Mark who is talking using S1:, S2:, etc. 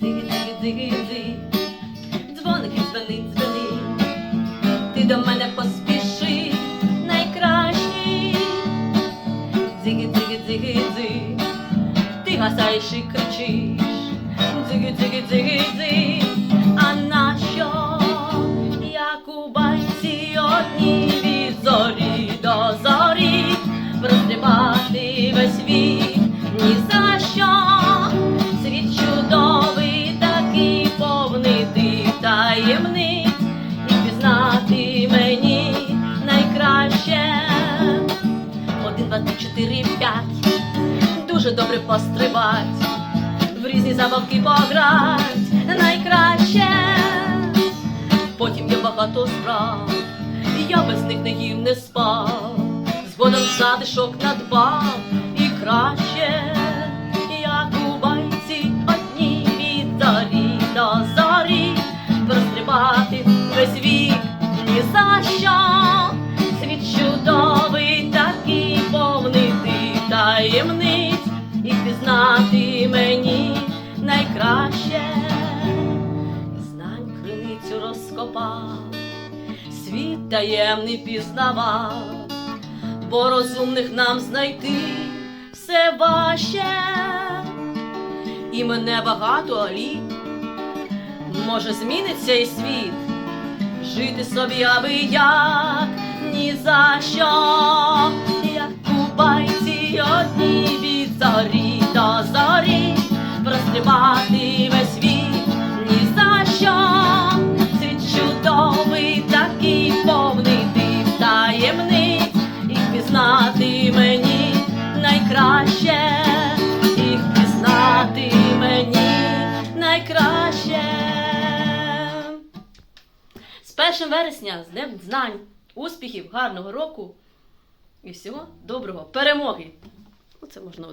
S1: Диги, диги, диги, дзвоники дзвони, дзвони, ти до мене поспіши, найкращий. Диги, диги, диги, диги, ти гасаєш і кричиш. Диги, диги, диги, диги, ні за що. Світ чудовий, такий повний ти таємниць, пізнати мені найкраще. Один, два, три, чотири, п'ять. Дуже добре пострибать, в різні забавки пограть найкраще. Потім є багато справ, я без них не їв, не спав. Згодом затишок надбав весь вік ні за що. Світ чудовий, такий повний ти таємниць, і пізнати мені найкраще. Знань криницю розкопав, світ таємний пізнавав, бо розумних нам знайти все важче. І мене багато літ, може зміниться і світ, жити собі аби як ні за що, З 1 вересня, з Днем знань, успіхів, гарного року і всього доброго, перемоги. Оце можна